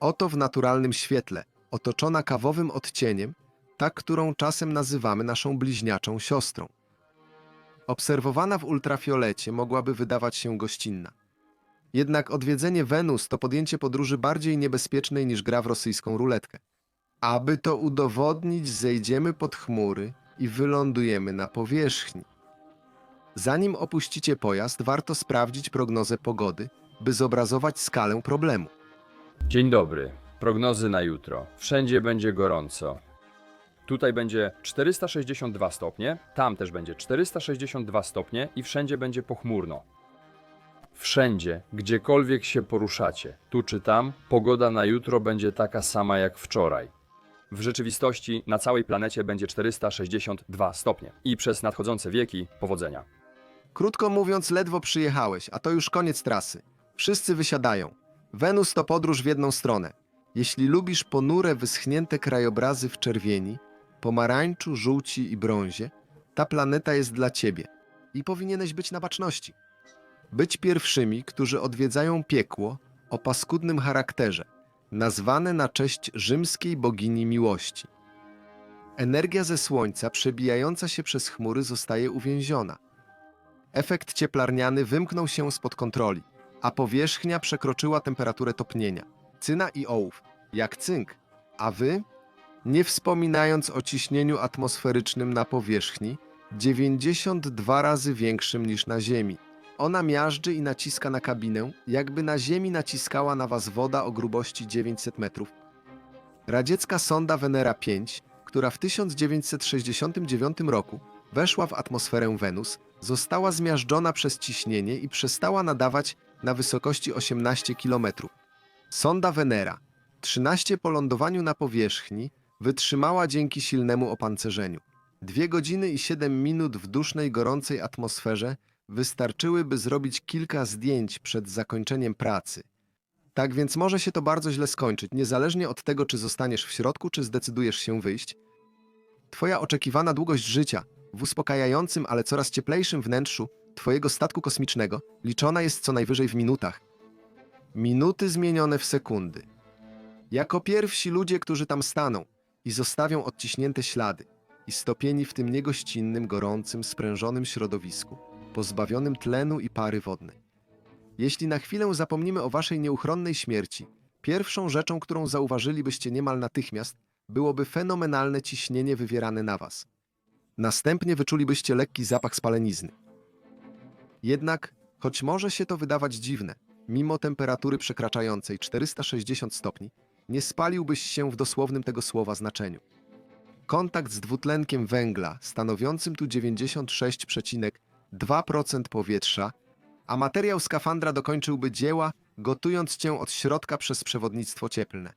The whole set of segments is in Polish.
Oto w naturalnym świetle, otoczona kawowym odcieniem, ta, którą czasem nazywamy naszą bliźniaczą siostrą. Obserwowana w ultrafiolecie mogłaby wydawać się gościnna. Jednak odwiedzenie Wenus to podjęcie podróży bardziej niebezpiecznej niż gra w rosyjską ruletkę. Aby to udowodnić, zejdziemy pod chmury i wylądujemy na powierzchni. Zanim opuścicie pojazd, warto sprawdzić prognozę pogody, by zobrazować skalę problemu. Dzień dobry. Prognozy na jutro. Wszędzie będzie gorąco. Tutaj będzie 462 stopnie, tam też będzie 462 stopnie i wszędzie będzie pochmurno. Wszędzie, gdziekolwiek się poruszacie, tu czy tam, pogoda na jutro będzie taka sama jak wczoraj. W rzeczywistości na całej planecie będzie 462 stopnie i przez nadchodzące wieki powodzenia. Krótko mówiąc, ledwo przyjechałeś, a to już koniec trasy. Wszyscy wysiadają. Wenus to podróż w jedną stronę. Jeśli lubisz ponure, wyschnięte krajobrazy w czerwieni, pomarańczu, żółci i brązie, ta planeta jest dla ciebie i powinieneś być na baczności. Być pierwszymi, którzy odwiedzają piekło o paskudnym charakterze, nazwane na cześć rzymskiej bogini miłości. Energia ze Słońca przebijająca się przez chmury zostaje uwięziona. Efekt cieplarniany wymknął się spod kontroli, a powierzchnia przekroczyła temperaturę topnienia. Cyna i ołów, jak cynk. A wy? Nie wspominając o ciśnieniu atmosferycznym na powierzchni, 92 razy większym niż na Ziemi. Ona miażdży i naciska na kabinę, jakby na Ziemi naciskała na was woda o grubości 900 metrów. Radziecka sonda Venera 5, która w 1969 roku weszła w atmosferę Wenus, została zmiażdżona przez ciśnienie i przestała nadawać na wysokości 18 km. Sonda Venera, 13 po lądowaniu na powierzchni, wytrzymała dzięki silnemu opancerzeniu. Dwie godziny i 7 minut w dusznej, gorącej atmosferze wystarczyły, by zrobić kilka zdjęć przed zakończeniem pracy. Tak więc może się to bardzo źle skończyć, niezależnie od tego, czy zostaniesz w środku, czy zdecydujesz się wyjść. Twoja oczekiwana długość życia w uspokajającym, ale coraz cieplejszym wnętrzu Twojego statku kosmicznego liczona jest co najwyżej w minutach. Minuty zmienione w sekundy. Jako pierwsi ludzie, którzy tam staną i zostawią odciśnięte ślady i stopieni w tym niegościnnym, gorącym, sprężonym środowisku, pozbawionym tlenu i pary wodnej. Jeśli na chwilę zapomnimy o waszej nieuchronnej śmierci, pierwszą rzeczą, którą zauważylibyście niemal natychmiast, byłoby fenomenalne ciśnienie wywierane na was. Następnie wyczulibyście lekki zapach spalenizny. Jednak, choć może się to wydawać dziwne, mimo temperatury przekraczającej 460 stopni, nie spaliłbyś się w dosłownym tego słowa znaczeniu. Kontakt z dwutlenkiem węgla, stanowiącym tu 96,2% powietrza, a materiał skafandra dokończyłby dzieła, gotując cię od środka przez przewodnictwo cieplne.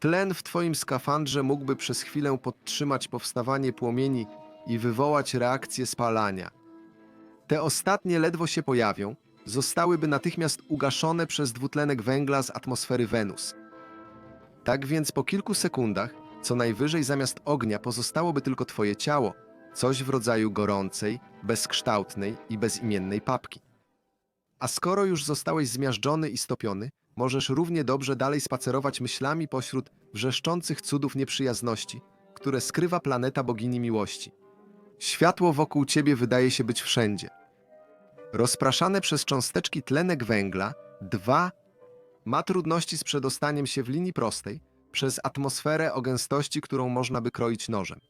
Tlen w twoim skafandrze mógłby przez chwilę podtrzymać powstawanie płomieni i wywołać reakcję spalania. Te ostatnie ledwo się pojawią, zostałyby natychmiast ugaszone przez dwutlenek węgla z atmosfery Wenus. Tak więc po kilku sekundach, co najwyżej zamiast ognia pozostałoby tylko twoje ciało, coś w rodzaju gorącej, bezkształtnej i bezimiennej papki. A skoro już zostałeś zmiażdżony i stopiony, możesz równie dobrze dalej spacerować myślami pośród wrzeszczących cudów nieprzyjazności, które skrywa planeta bogini miłości. Światło wokół ciebie wydaje się być wszędzie. Rozpraszane przez cząsteczki tlenek węgla, dwa ma trudności z przedostaniem się w linii prostej przez atmosferę o gęstości, którą można by kroić nożem.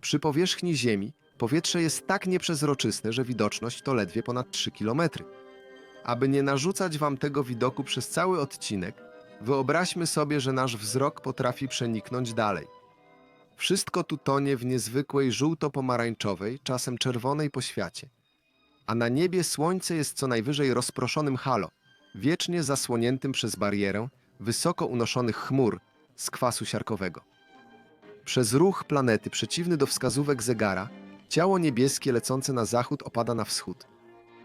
Przy powierzchni Ziemi powietrze jest tak nieprzezroczyste, że widoczność to ledwie ponad 3 km. Aby nie narzucać wam tego widoku przez cały odcinek, wyobraźmy sobie, że nasz wzrok potrafi przeniknąć dalej. Wszystko tu tonie w niezwykłej żółto-pomarańczowej, czasem czerwonej poświacie. A na niebie słońce jest co najwyżej rozproszonym halo, wiecznie zasłoniętym przez barierę wysoko unoszonych chmur z kwasu siarkowego. Przez ruch planety przeciwny do wskazówek zegara, ciało niebieskie lecące na zachód opada na wschód.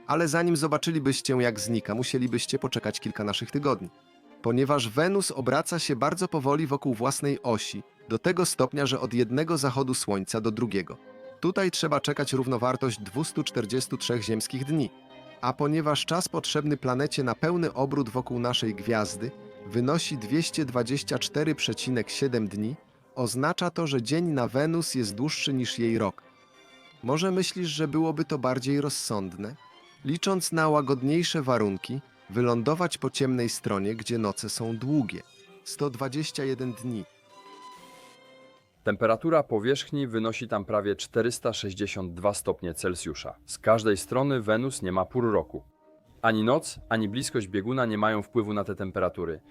Ale zanim zobaczylibyście, jak znika, musielibyście poczekać kilka naszych tygodni. Ponieważ Wenus obraca się bardzo powoli wokół własnej osi, do tego stopnia, że od jednego zachodu Słońca do drugiego. Tutaj trzeba czekać równowartość 243 ziemskich dni. A ponieważ czas potrzebny planecie na pełny obrót wokół naszej gwiazdy wynosi 224,7 dni, oznacza to, że dzień na Wenus jest dłuższy niż jej rok. Może myślisz, że byłoby to bardziej rozsądne? Licząc na łagodniejsze warunki, wylądować po ciemnej stronie, gdzie noce są długie 121 dni. Temperatura powierzchni wynosi tam prawie 462 stopnie Celsjusza. Z każdej strony Wenus nie ma pór roku. Ani noc, ani bliskość bieguna nie mają wpływu na te temperatury.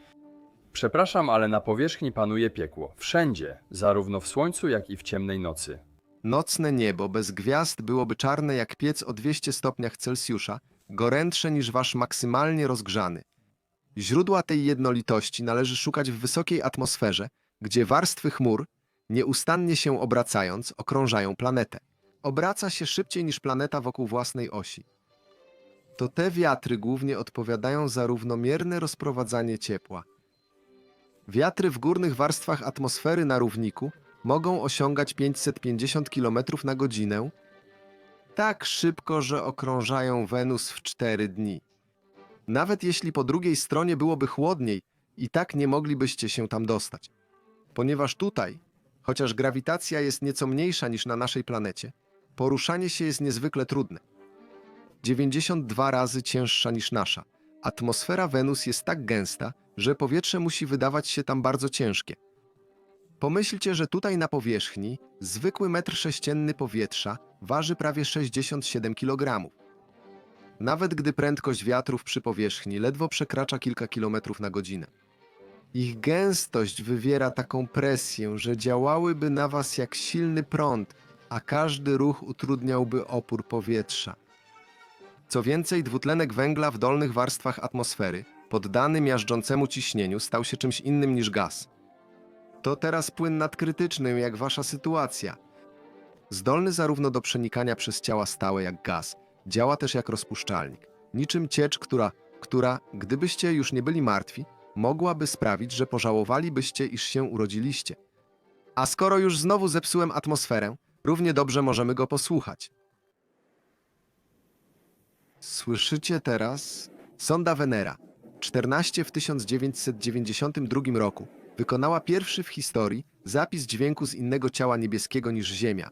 Przepraszam, ale na powierzchni panuje piekło. Wszędzie, zarówno w słońcu, jak i w ciemnej nocy. Nocne niebo bez gwiazd byłoby czarne jak piec o 200 stopniach Celsjusza, gorętsze niż wasz maksymalnie rozgrzany. Źródła tej jednolitości należy szukać w wysokiej atmosferze, gdzie warstwy chmur, nieustannie się obracając, okrążają planetę. Obraca się szybciej niż planeta wokół własnej osi. To te wiatry głównie odpowiadają za równomierne rozprowadzanie ciepła. Wiatry w górnych warstwach atmosfery na równiku mogą osiągać 550 km na godzinę, tak szybko, że okrążają Wenus w 4 dni. Nawet jeśli po drugiej stronie byłoby chłodniej, i tak nie moglibyście się tam dostać. Ponieważ tutaj, chociaż grawitacja jest nieco mniejsza niż na naszej planecie, poruszanie się jest niezwykle trudne. 92 razy cięższa niż nasza. Atmosfera Wenus jest tak gęsta, że powietrze musi wydawać się tam bardzo ciężkie. Pomyślcie, że tutaj na powierzchni zwykły metr sześcienny powietrza waży prawie 67 kg. Nawet gdy prędkość wiatrów przy powierzchni ledwo przekracza kilka kilometrów na godzinę. Ich gęstość wywiera taką presję, że działałyby na was jak silny prąd, a każdy ruch utrudniałby opór powietrza. Co więcej, dwutlenek węgla w dolnych warstwach atmosfery, poddany miażdżącemu ciśnieniu, stał się czymś innym niż gaz. To teraz płyn nadkrytyczny, jak wasza sytuacja. Zdolny zarówno do przenikania przez ciała stałe jak gaz, działa też jak rozpuszczalnik. Niczym ciecz, która, która, gdybyście już nie byli martwi, mogłaby sprawić, że pożałowalibyście, iż się urodziliście. A skoro już znowu zepsułem atmosferę, równie dobrze możemy go posłuchać. Słyszycie teraz? Sonda Venera, 14 w 1992 roku, wykonała pierwszy w historii zapis dźwięku z innego ciała niebieskiego niż Ziemia.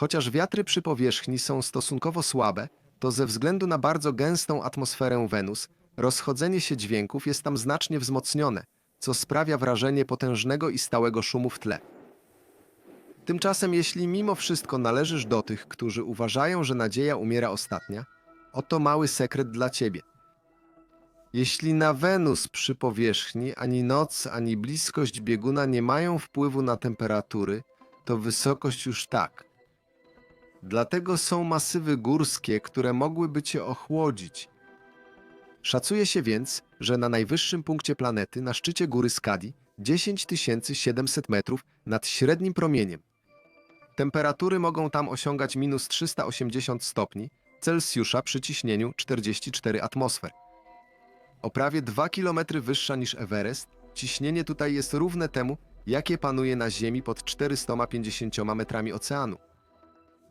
Chociaż wiatry przy powierzchni są stosunkowo słabe, to ze względu na bardzo gęstą atmosferę Wenus, rozchodzenie się dźwięków jest tam znacznie wzmocnione, co sprawia wrażenie potężnego i stałego szumu w tle. Tymczasem, jeśli mimo wszystko należysz do tych, którzy uważają, że nadzieja umiera ostatnia, oto mały sekret dla ciebie. Jeśli na Wenus przy powierzchni ani noc, ani bliskość bieguna nie mają wpływu na temperatury, to wysokość już tak. Dlatego są masywy górskie, które mogłyby cię ochłodzić. Szacuje się więc, że na najwyższym punkcie planety, na szczycie góry Skadi, 10 700 metrów nad średnim promieniem, temperatury mogą tam osiągać minus 380 stopni Celsjusza przy ciśnieniu 44 atmosfer. O prawie 2 km wyższa niż Everest, ciśnienie tutaj jest równe temu, jakie panuje na Ziemi pod 450 metrami oceanu.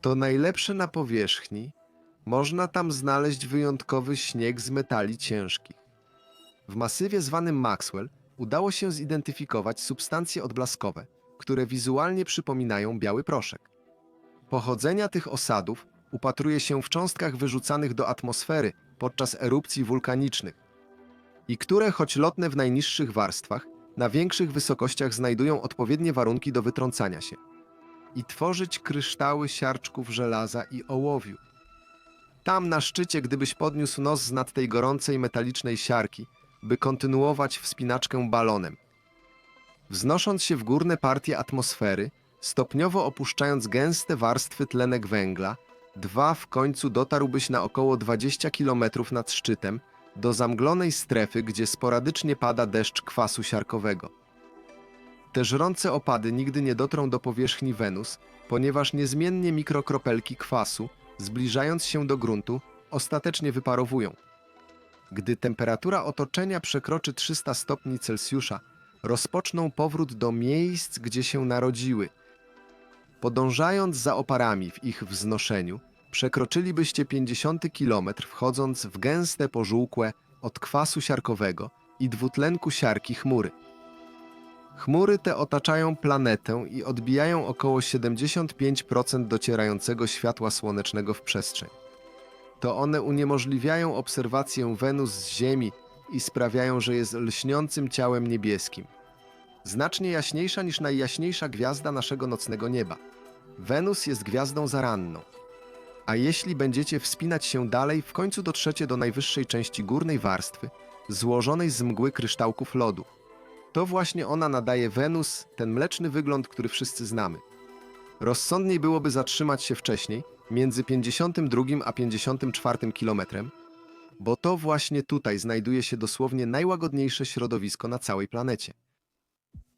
To najlepsze na powierzchni, można tam znaleźć wyjątkowy śnieg z metali ciężkich. W masywie zwanym Maxwell udało się zidentyfikować substancje odblaskowe, które wizualnie przypominają biały proszek. Pochodzenia tych osadów upatruje się w cząstkach wyrzucanych do atmosfery podczas erupcji wulkanicznych i które, choć lotne w najniższych warstwach, na większych wysokościach znajdują odpowiednie warunki do wytrącania się i tworzyć kryształy siarczków żelaza i ołowiu. Tam na szczycie, gdybyś podniósł nos z nad tej gorącej metalicznej siarki, by kontynuować wspinaczkę balonem. Wznosząc się w górne partie atmosfery, stopniowo opuszczając gęste warstwy tlenek węgla, dwa w końcu dotarłbyś na około 20 km nad szczytem do zamglonej strefy, gdzie sporadycznie pada deszcz kwasu siarkowego. Te żrące opady nigdy nie dotrą do powierzchni Wenus, ponieważ niezmiennie mikrokropelki kwasu, zbliżając się do gruntu, ostatecznie wyparowują. Gdy temperatura otoczenia przekroczy 300 stopni Celsjusza, rozpoczną powrót do miejsc, gdzie się narodziły. Podążając za oparami w ich wznoszeniu, przekroczylibyście 50 kilometr, wchodząc w gęste, pożółkłe, od kwasu siarkowego i dwutlenku siarki chmury. Chmury te otaczają planetę i odbijają około 75% docierającego światła słonecznego w przestrzeń. To one uniemożliwiają obserwację Wenus z Ziemi i sprawiają, że jest lśniącym ciałem niebieskim. Znacznie jaśniejsza niż najjaśniejsza gwiazda naszego nocnego nieba. Wenus jest gwiazdą zaranną. A jeśli będziecie wspinać się dalej, w końcu dotrzecie do najwyższej części górnej warstwy, złożonej z mgły kryształków lodu. To właśnie ona nadaje Wenus ten mleczny wygląd, który wszyscy znamy. Rozsądniej byłoby zatrzymać się wcześniej, między 52 a 54 kilometrem, bo to właśnie tutaj znajduje się dosłownie najłagodniejsze środowisko na całej planecie.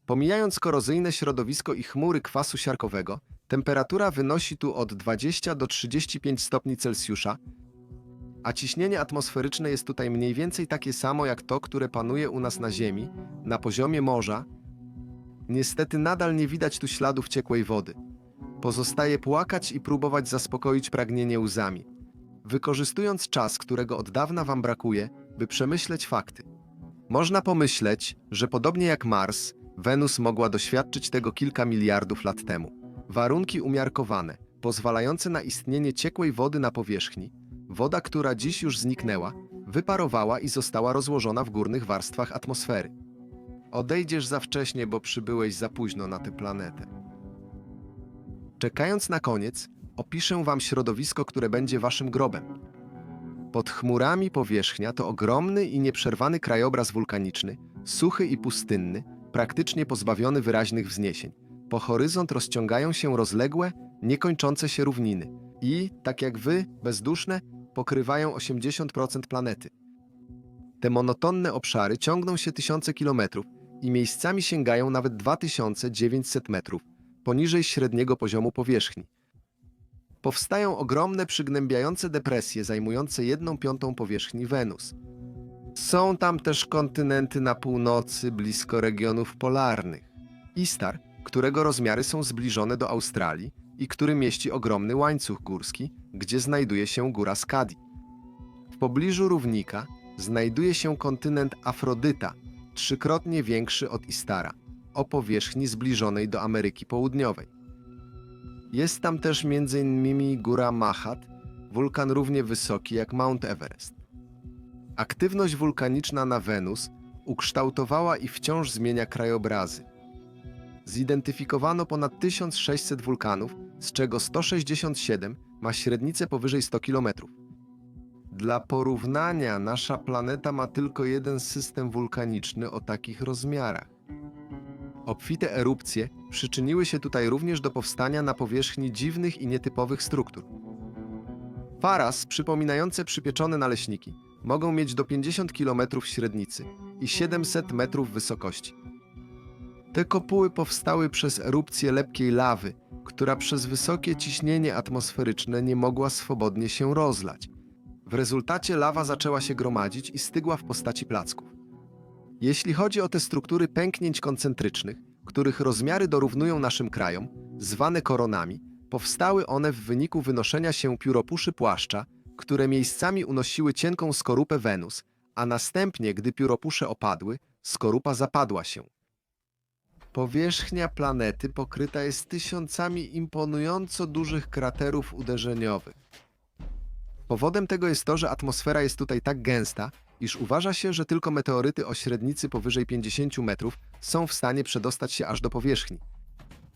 Pomijając korozyjne środowisko i chmury kwasu siarkowego, temperatura wynosi tu od 20 do 35 stopni Celsjusza, a ciśnienie atmosferyczne jest tutaj mniej więcej takie samo jak to, które panuje u nas na Ziemi, na poziomie morza. Niestety nadal nie widać tu śladów ciekłej wody. Pozostaje płakać i próbować zaspokoić pragnienie łzami, wykorzystując czas, którego od dawna wam brakuje, by przemyśleć fakty. Można pomyśleć, że podobnie jak Mars, Wenus mogła doświadczyć tego kilka miliardów lat temu. Warunki umiarkowane, pozwalające na istnienie ciekłej wody na powierzchni, woda, która dziś już zniknęła, wyparowała i została rozłożona w górnych warstwach atmosfery. Odejdziesz za wcześnie, bo przybyłeś za późno na tę planetę. Czekając na koniec, opiszę wam środowisko, które będzie waszym grobem. Pod chmurami powierzchnia to ogromny i nieprzerwany krajobraz wulkaniczny, suchy i pustynny, praktycznie pozbawiony wyraźnych wzniesień. Po horyzont rozciągają się rozległe, niekończące się równiny i, tak jak wy, bezduszne, pokrywają 80% planety. Te monotonne obszary ciągną się tysiące kilometrów i miejscami sięgają nawet 2900 metrów poniżej średniego poziomu powierzchni. Powstają ogromne, przygnębiające depresje zajmujące jedną piątą powierzchni Wenus. Są tam też kontynenty na północy, blisko regionów polarnych. Istar, którego rozmiary są zbliżone do Australii i który mieści ogromny łańcuch górski, gdzie znajduje się góra Skadi. W pobliżu równika znajduje się kontynent Afrodyta, trzykrotnie większy od Istara, o powierzchni zbliżonej do Ameryki Południowej. Jest tam też m.in. góra Mahat, wulkan równie wysoki jak Mount Everest. Aktywność wulkaniczna na Wenus ukształtowała i wciąż zmienia krajobrazy. Zidentyfikowano ponad 1600 wulkanów, z czego 167 ma średnicę powyżej 100 km. Dla porównania, nasza planeta ma tylko jeden system wulkaniczny o takich rozmiarach. Obfite erupcje przyczyniły się tutaj również do powstania na powierzchni dziwnych i nietypowych struktur. Faras, przypominające przypieczone naleśniki, mogą mieć do 50 km średnicy i 700 metrów wysokości. Te kopuły powstały przez erupcję lepkiej lawy, która przez wysokie ciśnienie atmosferyczne nie mogła swobodnie się rozlać. W rezultacie lawa zaczęła się gromadzić i stygła w postaci placków. Jeśli chodzi o te struktury pęknięć koncentrycznych, których rozmiary dorównują naszym krajom, zwane koronami, powstały one w wyniku wynoszenia się pióropuszy płaszcza, które miejscami unosiły cienką skorupę Wenus, a następnie, gdy pióropusze opadły, skorupa zapadła się. Powierzchnia planety pokryta jest tysiącami imponująco dużych kraterów uderzeniowych. Powodem tego jest to, że atmosfera jest tutaj tak gęsta, iż uważa się, że tylko meteoryty o średnicy powyżej 50 metrów są w stanie przedostać się aż do powierzchni.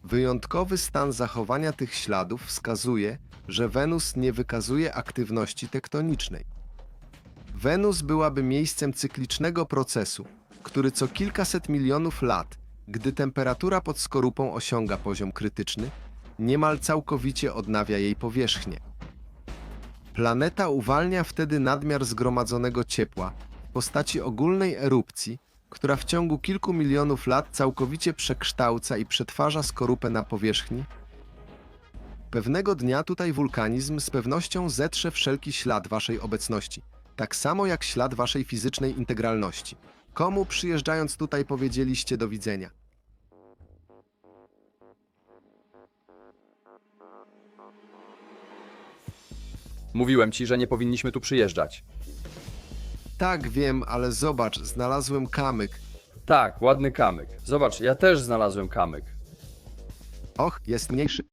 Wyjątkowy stan zachowania tych śladów wskazuje, że Wenus nie wykazuje aktywności tektonicznej. Wenus byłaby miejscem cyklicznego procesu, który co kilkaset milionów lat, gdy temperatura pod skorupą osiąga poziom krytyczny, niemal całkowicie odnawia jej powierzchnię. Planeta uwalnia wtedy nadmiar zgromadzonego ciepła w postaci ogólnej erupcji, która w ciągu kilku milionów lat całkowicie przekształca i przetwarza skorupę na powierzchni. Pewnego dnia tutaj wulkanizm z pewnością zetrze wszelki ślad waszej obecności, tak samo jak ślad waszej fizycznej integralności. Komu przyjeżdżając tutaj powiedzieliście do widzenia? Mówiłem ci, że nie powinniśmy tu przyjeżdżać. Tak, wiem, ale zobacz, znalazłem kamyk. Tak, ładny kamyk. Zobacz, ja też znalazłem kamyk. Och, jest mniejszy.